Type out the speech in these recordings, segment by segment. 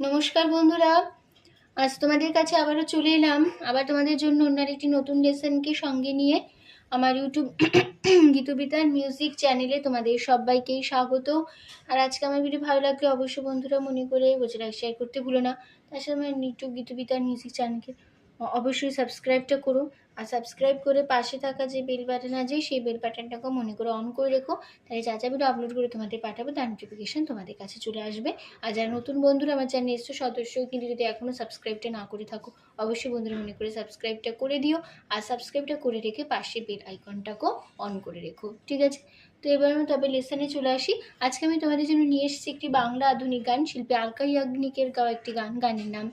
নমস্কার বন্ধুরা, আজ তোমাদের কাছে আবারও চলে এলাম। আবার তোমাদের জন্য অন্য একটি নতুন লেসনকে সঙ্গে নিয়ে আমার ইউটিউব গীতবিতার মিউজিক চ্যানেলে তোমাদের সবাইকেই স্বাগত। আর আজকে আমার ভিডিও ভালো লাগলে অবশ্যই বন্ধুরা মনে করে বসে লাইক শেয়ার করতে ভুলো না। সাথে আমার ইউটিউব গীতবিতার মিউজিক চ্যানেলকে অবশ্যই সাবস্ক্রাইবটা করো। আর সাবস্ক্রাইব করে পাশে থাকা যে বেল বাটন আছে, সেই বেল বাটনটাকে মনে করে অন করে রেখো। তাহলে যা যা ভিডিও আপলোড করে তোমাদের পাঠাবো, তার নোটিফিকেশান তোমাদের কাছে চলে আসবে। আর যারা নতুন বন্ধুরা আমার চ্যানেল এসছো সদস্য কিন্তু যদি এখনও সাবস্ক্রাইবটা না করে থাকো, অবশ্যই বন্ধুরা মনে করে সাবস্ক্রাইবটা করে দিও। আর সাবস্ক্রাইবটা করে রেখে পাশে বেল আইকনটাকেও অন করে রেখো। ঠিক আছে? তো এবার আমি তবে লেসনে চলে আসি। আজকে আমি তোমাদের জন্য নিয়ে এসেছি একটি বাংলা আধুনিক গান, শিল্পী আলকা ইয়াগনিকের গাওয়া একটি গান, গানের নাম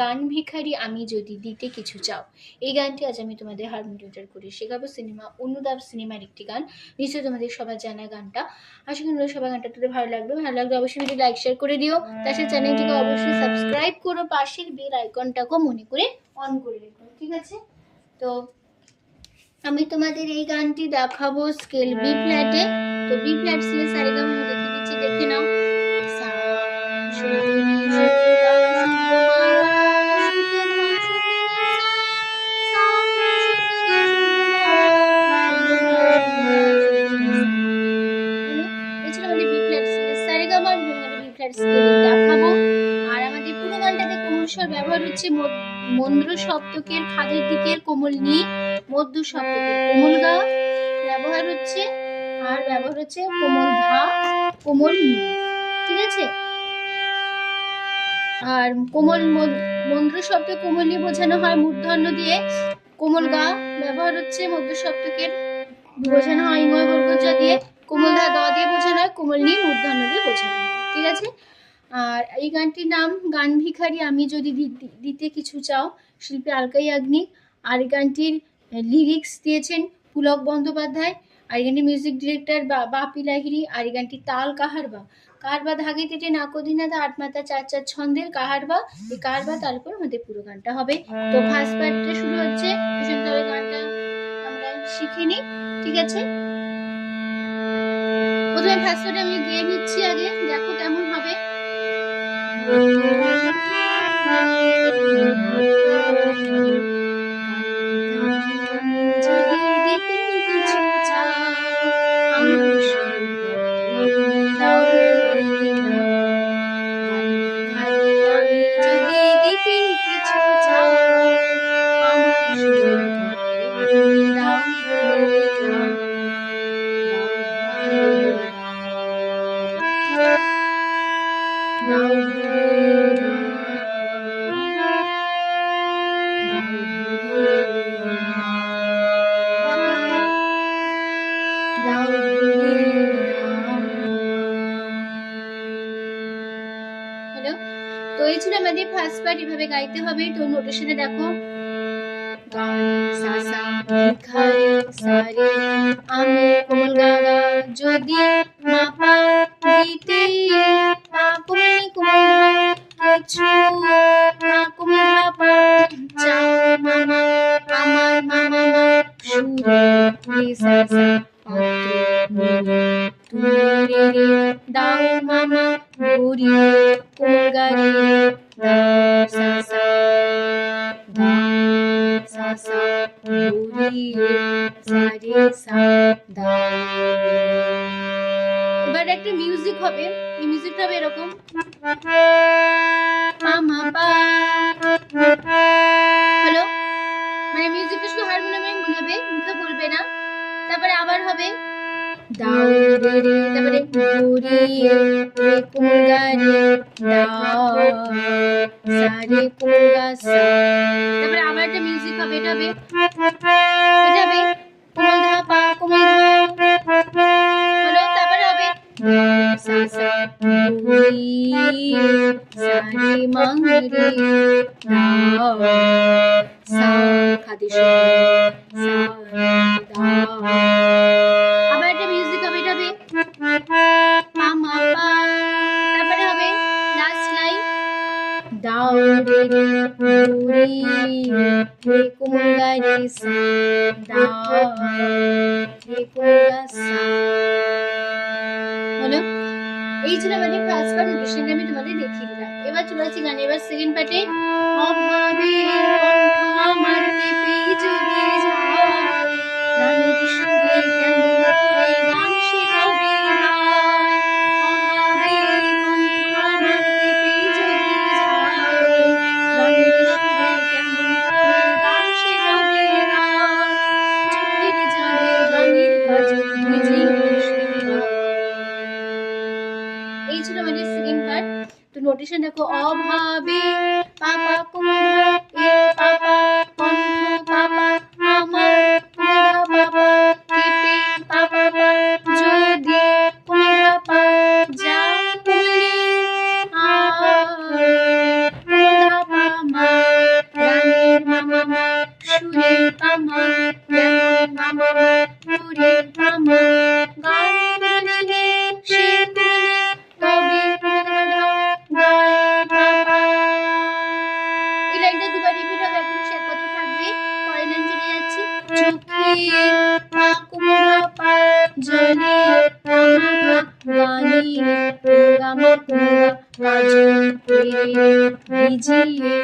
গান ভিখারি আমি যদি দিতে কিছু চাও। এই গানটি আজ আমি তোমাদের হারমোনিয়াম করে শেখাবো। সিনেমা অনুদাব সিনেমার একটি গান। নিশ্চয়ই তোমাদের সবার জানা গানটা। আশা করি সবাই গানটা তোদের ভালো লাগবে। ভালো লাগলে অবশ্যই ভিডিও লাইক শেয়ার করে দিও। তার সাথে চ্যানেলটিকে অবশ্যই সাবস্ক্রাইব করো। পাশের বেল আইকনটাকেও মনে করে অন করে রেখো। ঠিক আছে? তো আমি তোমাদের এই গানটি দেখাবো স্কেল বি ফ্ল্যাটে তো বি ফ্ল্যাট স্কেল সারেগাম দেখে দিচ্ছি, দেখে নাও। আর আমাদের পুরো গানটাতে ব্যবহার হচ্ছে মন্দ্র সপ্তকের খাদের দিকের কোমল নি মধ্য সপ্তকের কোমল গা, ব্যবহার হচ্ছে, আর ব্যবহার হচ্ছে কোমল ধা কোমল ঠিক আছে? আর কোমল মন্দ্র শব্দ কোমল নি বোঝানো হয় মূর্ধন্য দিয়ে। কোমল গা ব্যবহার হচ্ছে মধ্য সপ্তকের বোঝানো হয় ইময় বর্গজা দিয়ে। কোমল ধা দ দিয়ে বোঝানো হয় কোমল নি মূর্ধন্য দিয়ে বোঝানো হয়। ঠিক আছে? আর এই গানটির নাম গান ভিখারি আমি যদি দিতে কিছু চাও, শিল্পী আলকাই আগ্নিক। আর গানটির লিরিক্স দিয়েছেন পুলক বন্দ্যোপাধ্যায় আর এই গানটির মিউজিক ডিরেক্টর বা বাপি লাহিরি আর এই তাল কাহারবা। কাহারবা ধাগে তেটে নাকদিনাদা আট মাতা চার চার ছন্দের কাহারবা। এই কাহারবা তার উপর আমাদের পুরো গানটা হবে। তো ফার্স্ট পার্টটা শুরু হচ্ছে। তবে গানটা আমরা শিখে নিই, ঠিক আছে? প্রথমে ফার্স্ট পার্টে আমি গিয়ে নিচ্ছি আগে, দেখো কেমন হবে। যদি আমাদের ফার্স্ট পার্ট এভাবে গাইতে হবে। তো নোটেশনে দেখো। যদি এবার একটা মিউজিক হবে। এই মিউজিকটা হবে এরকম। হ্যালো মানে মিউজিকটা শুধু হারমোনিয়ামে মনে হবে, মুখে বলবে না। তারপরে আবার হবে। দাও রে রে তারপরে গরি রে কোমল গা রে দাও সা রে কোমল গা সা তারপরে আবার একটা মিউজিক হবে এটা হবে এটা হবে কোমল ধা পা কোমল ধা হলো তারপরে হবে সা সা গরি সা রে মা রে দাও সা খাদি সা এবার চলে আসছি গান এবার সেকেন্ড পার্টে। আমার ঘটিছে দেখো অভাবী পাপা কুমার नाम को अजय विजय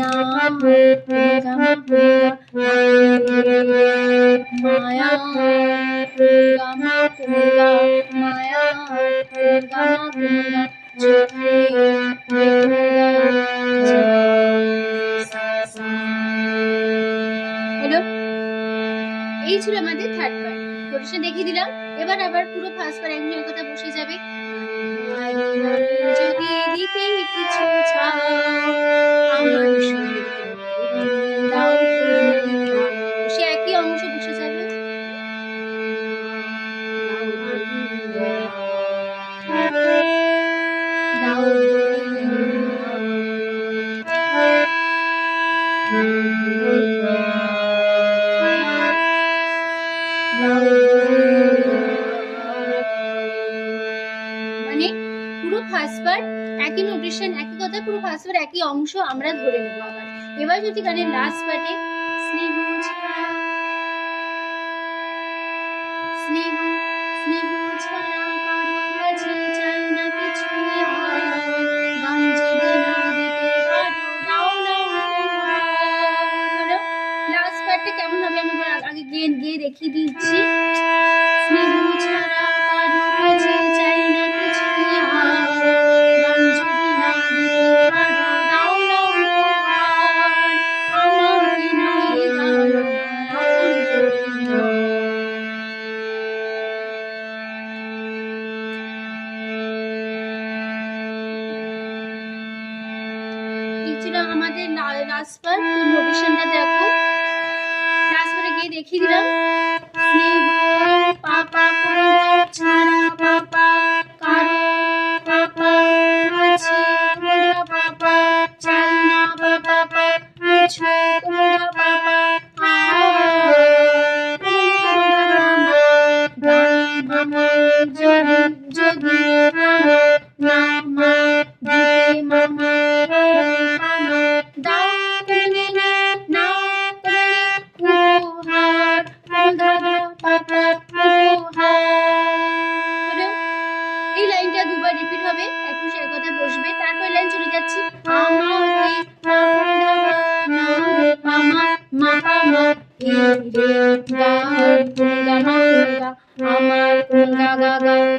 নাম মায়া মায়া এই ছিল আমাদের থার্ড পার্ট প্রশ্ন দেখিয়ে দিলাম। এবার আবার পুরো ফার্স্ট পার্ট একজনের কথা বসে যাবে। যদি দিতে কিছু ছাড় 不一生 আসবার একই অংশ আমরা ধরে নেব আবার। এবার যদি গানের লাস্ট পার্টে স্নেহ কেমন হবে আমি আগে গিয়ে গিয়ে দেখিয়ে দিচ্ছি। স্নেহ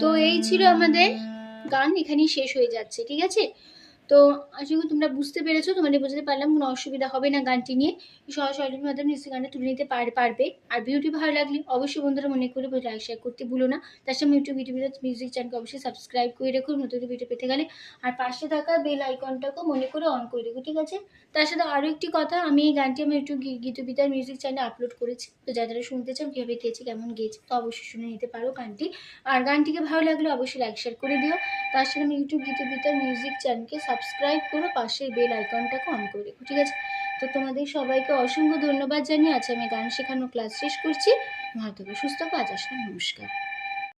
তো এই ছিল আমাদের গান এখানেই শেষ হয়ে যাচ্ছে ঠিক আছে? তো আশা করি তোমরা বুঝতে পেরেছ তোমাদের বোঝাতে পারলাম কোনো অসুবিধা হবে না গানটি নিয়ে সহজ মাধ্যমে নিশ্চয়ই গানটা তুলে নিতে পার- পারবে। আর ভিডিওটি ভালো লাগলে অবশ্যই বন্ধুরা মনে করে লাইক শেয়ার করতে ভুলো না। তার সঙ্গে ইউটিউব ভিডিও মিউজিক চ্যানেলকে অবশ্যই সাবস্ক্রাইব করে রেখো, নতুন ভিডিও পেতে গেলে। আর পাশে থাকা বেল আইকনটাকেও মনে করে অন করে রেখো, ঠিক আছে? তার সাথে আরও একটি কথা, আমি এই গানটি আমার একটু গীতবিতার মিউজিক চ্যানেলে আপলোড করেছি। তো যারা যারা শুনতে চাও কীভাবে গেয়েছে, কেমন গেয়েছে, তো অবশ্যই শুনে নিতে পারো গানটি। আর গানটিকে ভালো লাগলে অবশ্যই লাইক শেয়ার করে দিও। তার সাথে আমি ইউটিউব গীতবিতার মিউজিক চ্যানেলকে সাবস্ক্রাইব করো, পাশের বেল আইকনটাকে অন করে রেখো, ঠিক আছে? তো তোমাদের সবাইকে অসংখ্য ধন্যবাদ জানিয়ে আজ আমি গান শেখানো ক্লাস শেষ করছি। ভালো থাকো, সুস্থ কাজ আসলাম, নমস্কার।